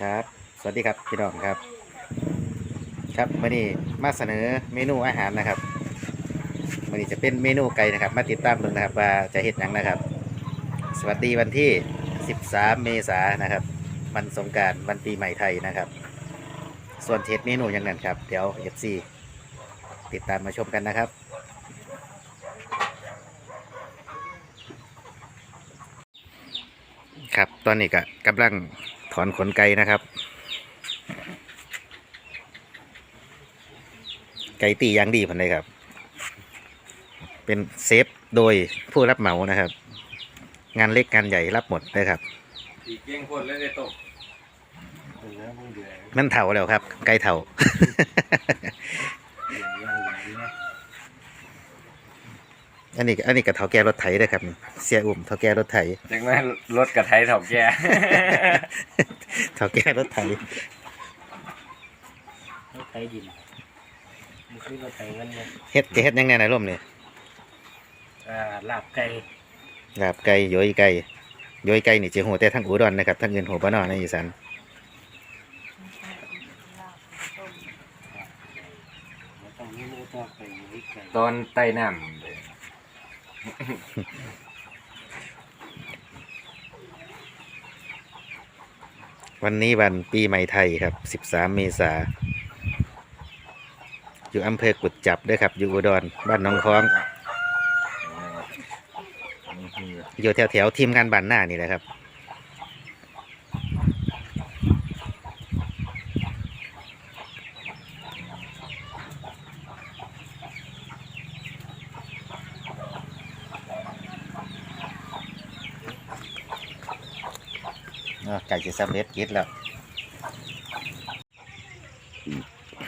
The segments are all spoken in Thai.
ครับ สวัสดีครับพี่น้องครับ ครับวันนี้มาเสนอเมนูอาหารนะครับวันนี้จะเป็นเมนูไก่นะครับ มาติดตามดูนะครับ ว่าจะเห็ดหยังนะครับ สวัสดีวันที่ 13 เมษายนนะครับวันสงกรารวันปีใหม่ไทยนะครับ ส่วนเทศเมนูอย่างนั้นครับ เดี๋ยว FC ติดตามมาชมกันนะครับ ครับตอนนี้ก็กำลัง ถอนขนไก่นะครับ ไก่ตีอย่างดีพันเลยครับ เป็นเซฟโดยผู้รับเหมานะครับ งานเล็กงานใหญ่รับหมดเลยครับอีกเก้งคนแล้วได้ตกนั่นเถาแล้วครับ ไก่เถา อันนี้ก็อันนี้กับเถาแก่รถไถด้วยครับนี่เสียอุ่มเถาแก่รถไถจากนั้นรถกระไทยถอกแกเถาแก่รถไถรถไถดินมันคือรถไถเงินเนี่ยเฮ็ดจะเฮ็ดยังไงในร่มเนี่ยอ่าลาบไก่ลาบไก่โยยไก่โยยไก่นี่จะหัวแต่ทั้งอุดรนะครับทั้งเงินหัวปะนอในอีสานมันต้องมีมือต่อไปอยู่ที่ไก่ตอนใต้น้ำเลย วันนี้วันปีใหม่ไทยครับ 13 เมษา อยู่อำเภอกุดจับด้วยครับ อยู่อุดร บ้านหน้องคล้อง อยู่แถวแถวๆทีมงานบ้านหน้านี่แหละครับ อะไก่จะ สำเร็จกิดแล้ว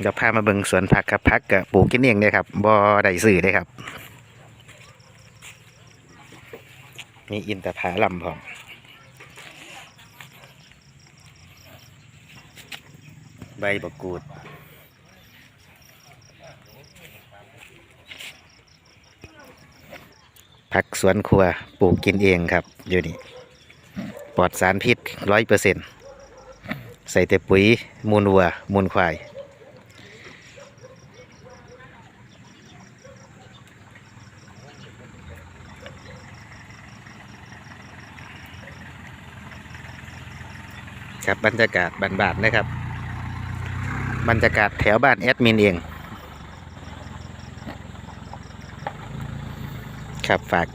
เดี๋ยวพามาเบิ่งสวนผักครับผักกับปลูกกินเองเลยครับบ่ได้ซื้อเลยครับ มีอินทผลัมพร้อมใบบกกูดผักสวนครัวปลูกกินเองครับอยู่นี่ ปลอดสารพิษร้อยเปอร์เซ็นต์ใส่แต่ปุ๋ยมูลวัว มูลควาย ครับบรรยากาศบ้านๆนะครับ บรรยากาศแถวบ้านแอดมินเอง ครับฝาก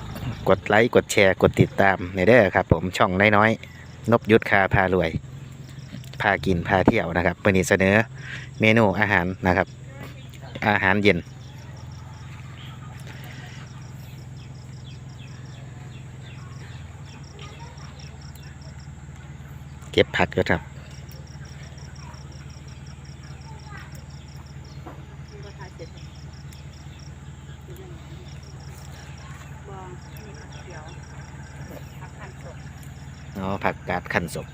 กดไลค์กดแชร์กดติดตามในเด้อครับ ผมช่องน้อยๆนบยุทธคาพารวย พากินพาเที่ยวนะครับวันนี้เสนอเมนูอาหารนะครับ อาหารเย็น เก็บผักก็ครับ ก็ทาเสร็จบองมีผักเขียวผักขันสด อ๋อ ผันศพ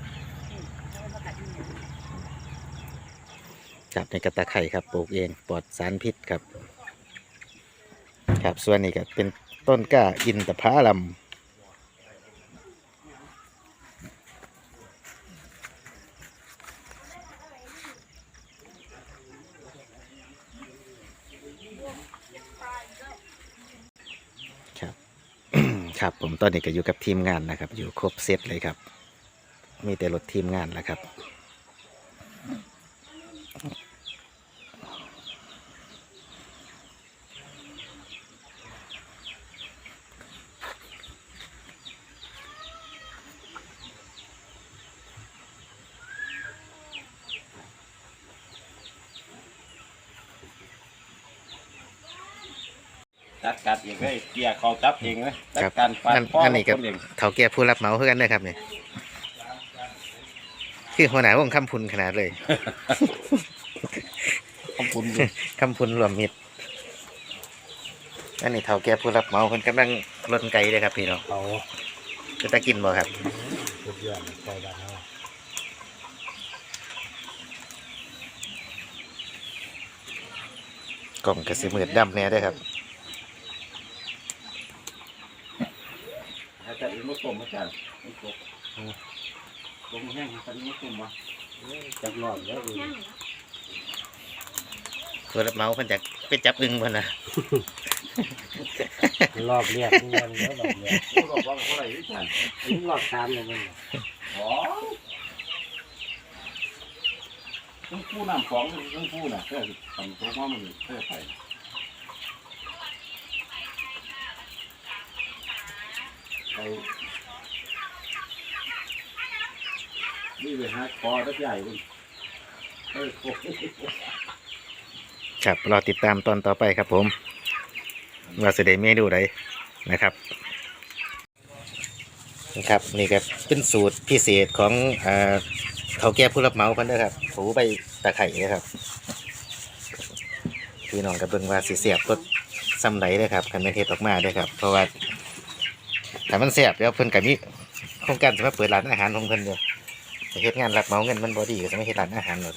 ครับในกระตะไคร่ครับปลูกเองปลอดสารพิษครับ ครับส่วนนี้ก็เป็นต้นกล้าอินทผลัมครับครับผมตอนนี้ก็อยู่กับทีมงานนะครับ อยู่ครบเซตเลยครับ มีแต่รถทีมงานแหละครับ จัดการเองเลยเกียร์เขาจับเองเลยจัดครับการปาดอันพ่ออันนี้กับคนเองเขาแก่ผู้รับเหมาเพื่อกันนะครับเนี่ย คือหัวหน้าวงคำพุนขนาดเลย ขอบคุณคำพุนรวมมิตรอันนี้เท่าแก่ผู้รับเหมาคนกำลังลนไก่เลยครับพี่น้องเขาจะตะกินบ่ครับสุดยอดไก่บ้านเรากล่องกระสีมืดดำแน่เด้วยครับอาจารย์อีกมุกกลมอาจารย์มุกกลมกลม แห้งอาจารย์มุกกลมวะจับรอบแล้วอื่นแห้งผู้รับเหมาเพิ่นจะไปจับอึงเพิ่นน่ะรอบเรียกเงินแล้วรอบเรียกผู้กับว่าเท่าไหร่ที่ฉันอันนี้รอบสามเลยมันอ๋อต้องผู้นำของต้องผู้น่ะเพื่อทำตัวว่ามันเพื่อไปไป นี่ไปหาคอทักใหญ่คุณเออโอ้โห ครับรอติดตามตอนต่อไปครับผม ว่าสิได้เมนูใดนะครับนะครับนี่ก็เป็นสูตรพิเศษของเอ่อเขาแก้ผู้รับเหมาเพิ่นเด้อครับถูใบตะไคร้นะครับพี่น้องกับเบิ่งว่าสิเสียบรสซ้ำใดเด้อครับคันแม่นเทศออกมาเด้อครับ เพราะว่าถ้ามันเสียบแล้วเพิ่นก็มีโครงการจะมาเปิดร้านอาหารของเพิ่นเด้อจะ เฮ็ดงานรับเหมาเงินมันบ่ดีก็จะไม่เฮ็ดร้านอาหารหรอก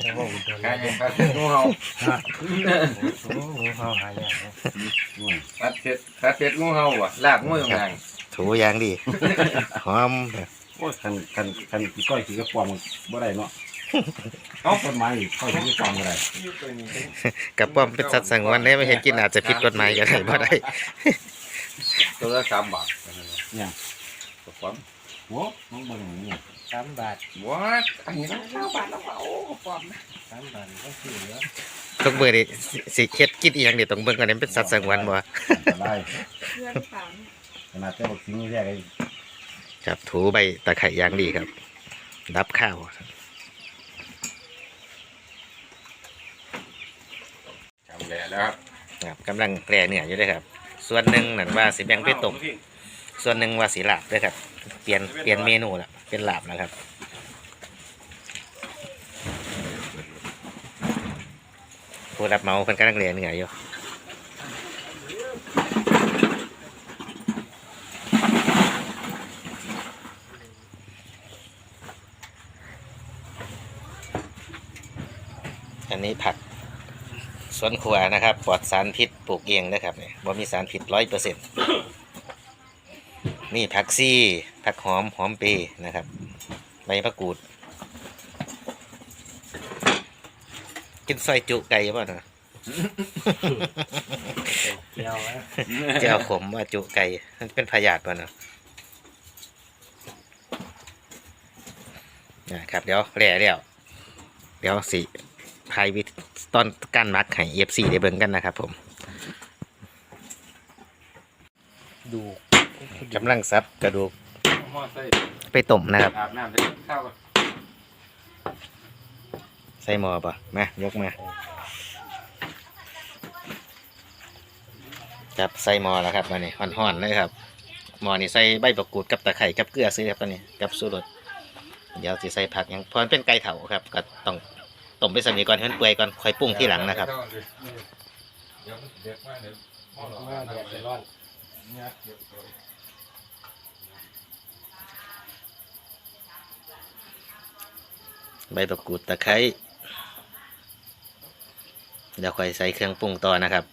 แต่ว่าอุดรกาแล้ยวยังพัดเสร็จงูเห่าโอ้โหเขาหายากนะพัดเสร็จพัดเสร็จงูเห่าอะลาบงูอย่างไรถูอย่างดีหอมโอ้ยคันคันคันกี่ก้อยกี่กระป๋องบ่ได้เนาะเอาต้นไม้ก้อยกี่กระป๋องบ่ได้กับป้อมเป็นสัตว์สงวนได้ไม่เห็นกินอาจจะผิดกฎหมายก็ได้บ่ได้ตัวละสามบาทเนี่ยกระป๋อง โว้น้องเบิ่งอย่างนี้สามบาทวัดอันนี้นะเก้าบาทแล้วเปล่ากระป๋องนะสามบาทก็คือเหลือต้องเบิ่งดิสิสิเฮ็ดกินอีหยังเดี๋ยวต้องเบิ่งกันนี่มันเป็นสัตว์สงวนบ่อันตรายเพื่อนหรือเปล่าเนี่ยขนาดเจ้าบอกทิ้งนี่แรกไอ้ครับถูใบตะไคร้อย่างดีครับรับข้าวจำแหล่แล้วครับครับกำลังแปรเนื้ออยู่เด้วยครับ ส่วนหนึ่งนั่นว่าสิแบ่งไปต้มส่วนหนึ่งว่าสิลาบเด้วยครับ เปลี่ยนเปลี่ยนเมนูละเป็นลาบนะครับผู้รับเมาเพิ่นกำลังเรียนเนื้ออยู่อันนี้ผักสวนครัวนะครับปลอดสารพิษปลูกเองนะครับเนี่ยบ่มีสารพิษร้อยเปอร์เซ็นต์นี่ผักซี่ ผักหอมหอมเปรย์นะครับใบมะกรูด กินซอยจุไก่บ่เนาะเกี่ยวนะเจ้าขมว่าจุไก่มันเป็นพยาธิบ่เนาะนะครับเดี๋ยวแหล่แล้วเดี๋ยวสิพายวิธีตอนการมักให้ FC ได้เบิ่งกันนะครับผม ดูกำลังซับกระดูกห่ อใส่ไปต้มนะครับ อาบน้ำได้ข้าวกันใส่หม้อป่ะมายกมาครับใส่หม้อแล้วครับมานี่ห่อนๆเลยครับหม้อนี่ใส่ใบประกรูดกับตะไคร้กับเกลือซื้อครับตอนนี้กับสูรสเดี๋ยวสิใส่ผักหยังเพราะมันเป็นไก่เถาครับ ก็ต้องต้มไปสำนีก่อนให้มันเปื่อยก่อนค่อยปรุงทีหลังนะครับ เดี๋ยวมันเด็กมากเดี๋ยวพ่อหลอกว่าแดดจะร้อนเนี่ยเก็บก่อน ใบประกูดตะไคร้เดี๋ยวค่อยใส่เครื่องปรุงต่อนะครับ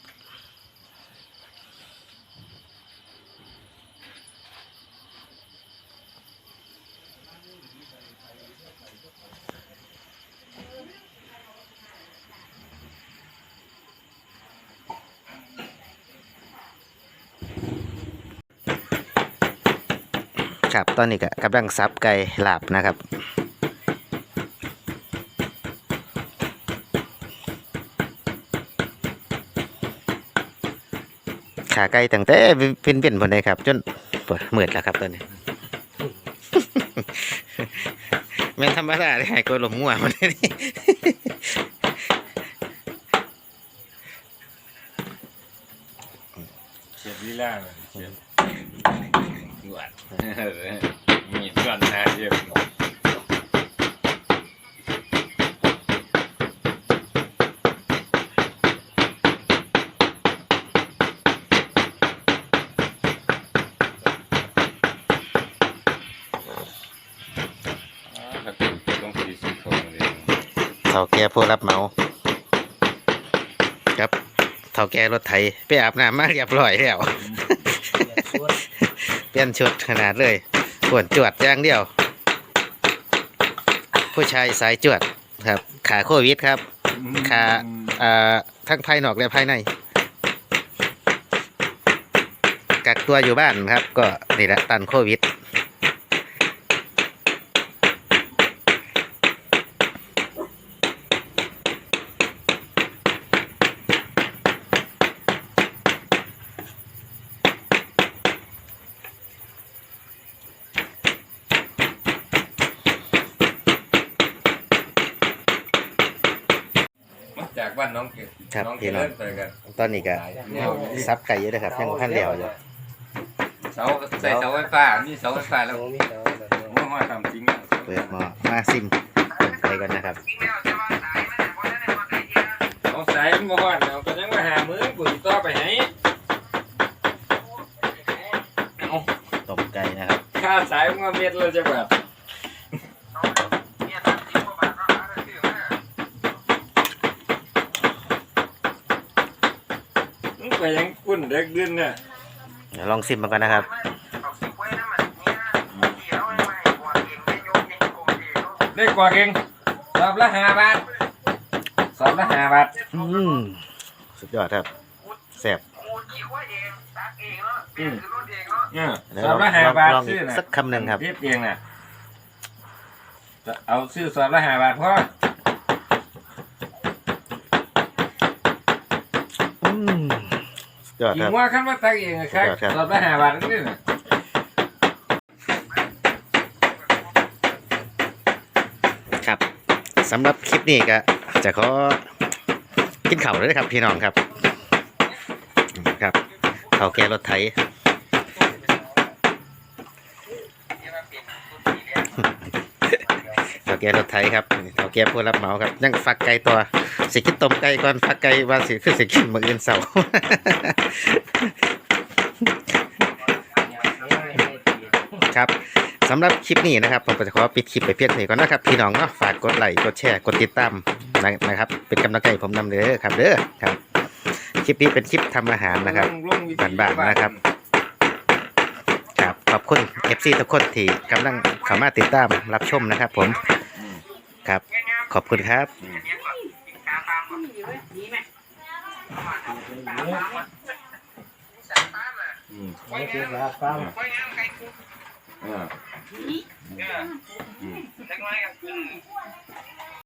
ครับตอนนี้ก็กำลังซับไก่หลาบนะครับ ขาไก่ตั้งแต่เป็นเป็นผลเลยครับ จนเปิดมืดแล้วครับตอนนี้แม่นธรรมดาเลยให้กดลมงัวมันนี่เชฟลีลาเลยเชฟหวานมีส่วนหน้าเยอะ ถ้าเป็นต้องสีสีทองเลย เท่าแก่ผู้รับเหมาครับเท่าแก่รถไถไปอาบน้ำมาเรียบร้อยแล้วเรียกชวนเปลี่ยนชุดขนาดเลยปวดจวดอย่างเดียว ผู้ชายสายจวดครับ ขาโควิดครับ ขาอ่าทั้งภายนอกและภายใน กักตัวอยู่บ้านครับ ก็นี่แหละตันโควิด มาจากบ้า นน้องเกดครับน้องเกพี่ดน้อง เล่นไปกันตอนนี้ก็ซับไก่เยอะเลยครับยังบ่ทันเลี้ยวอยู่เสาใส่เสาไฟฟ้านี่เสาไฟฟ้าแล้วโอ้มีเสาเสาว่าห้อยทำจริงอะเปิดหมอมาซิมไปก่อนนะครับเอาสายมันบ่ฮอดเอาก็ยังมาหามือกูสิต่อไปให้เอาตบไก่นะครับค่าสายมันก็เม็ดเลยจะแบบมันไปยังกุ้นเด็กดินเนี่ยเดี๋ยวลองซิมมาก่อนนะครับได้กว่าเก่งสอบละห้าบาทสอบละห้าบาทอืมสุดยอดครับแซ่บอืมเนี่ยเดี๋ยวสอบลละองห้าลองบาทลองซื้อีอกน่ะสักคำหนึ่งครับ เทียบเองน่ะจะเอาซื้อสอบละห้าบาทพออืมสุด ยอดกิคนรับ ว่าขั้นมาตักเองอะครับสุดยอดครับสอบละห้าบาทนี่น่ะครับสำหรับคลิปนี้ก็จะขอกินข้าวเลยนะครับพี่น้องครับอืมครับข้าวแก่รถไถข้าวแก่รถไถครับนี่ข้าวแก่ผู้รับเหมาครับยังฟักไก่ตัว สิกินต้มไก่ก่อนฟักไก่ว่าสิคือสิกินมื้ออื่นเสาร์ครับสำหรับคลิปนี้นะครับผมก็จะขอปิดคลิปไปเพียงเท่านี้ก่อนนะครับพี่น้องเนาะฝากกดไลค์กดแชร์กดติดตามนะนะครับ เป็นกำลังใจผมนำเด้อครับเด้อครับคลิปนี้เป็นคลิปทำอาหารนะครับบ้านๆนะครับครับขอบคุณ FC ทุกคนที่กำลังเข้ามาติดตามรับชมนะครับ ผมครับขอบคุณครับ อืมไม่เป็นไรฟังอ่า